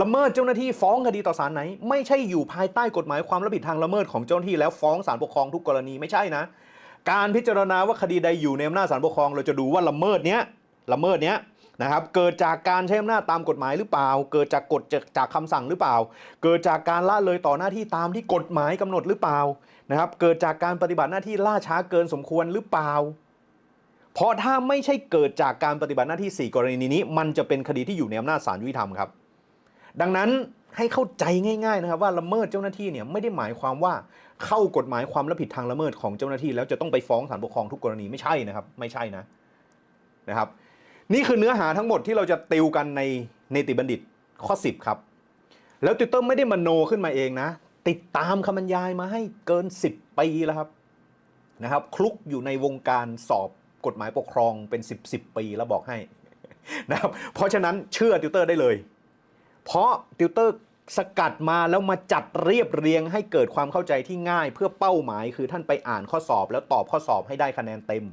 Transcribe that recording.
ละเมิดเจ้าหน้าที่ฟ้องคดีต่อศาลไหน ไม่ใช่อยู่ภายใต้กฎหมายความรับผิดทางละเมิดของเจ้าหน้าที่แล้วฟ้องศาลปกครองทุกกรณีไม่ใช่นะ การพิจารณาว่าคดีใดอยู่ในอำนาจศาลปกครอง เราจะดูว่าละเมิดเนี้ยละเมิดเนี้ยนะครับเกิดจากการใช้อำนาจตามกฎหมายหรือเปล่า เกิดจากกฎจากจากคำสั่งหรือเปล่า เกิดจากการละเลยต่อหน้าที่ตามที่กฎหมายกำหนดหรือเปล่านะครับเกิดจากการปฏิบัติหน้าที่ล่าช้าเกินสมควรหรือเปล่า เพราะถ้าไม่ใช่เกิดจากการปฏิบัติหน้าที่ 4 กรณีนี้ มันจะเป็นคดีที่อยู่ในอำนาจศาลยุติธรรมครับ ดังนั้นให้เข้าใจง่ายๆนะครับว่าละเมิดเจ้าหน้าที่เนี่ยไม่ได้หมายความว่าเข้ากฎหมายความรับผิดทางละเมิดของเจ้าหน้าที่ แล้วจะต้องไปฟ้องศาลปกครองทุกกรณีไม่ใช่นะครับ ไม่ใช่นะนะครับ นี่คือเนื้อหาทั้งหมดที่เราจะติวกันในเนติบัณฑิตข้อ 10 ครับ แล้วติวเตอร์ไม่ได้มโนขึ้นมาเองนะ ติดตามคำบรรยายมาให้เกิน 10 ปีแล้วครับนะครับ คลุกอยู่ในวงการสอบกฎหมายปกครองเป็น 10 10ปีแล้วบอกให้นะครับเพราะฉะนั้นเชื่อติวเตอร์ได้เลย เพราะติวเตอร์สกัดมาแล้วมาจัดเรียบเรียงให้เกิดความเข้าใจที่ง่าย เพื่อเป้าหมายคือท่านไปอ่านข้อสอบแล้วตอบข้อสอบให้ได้คะแนนเต็ม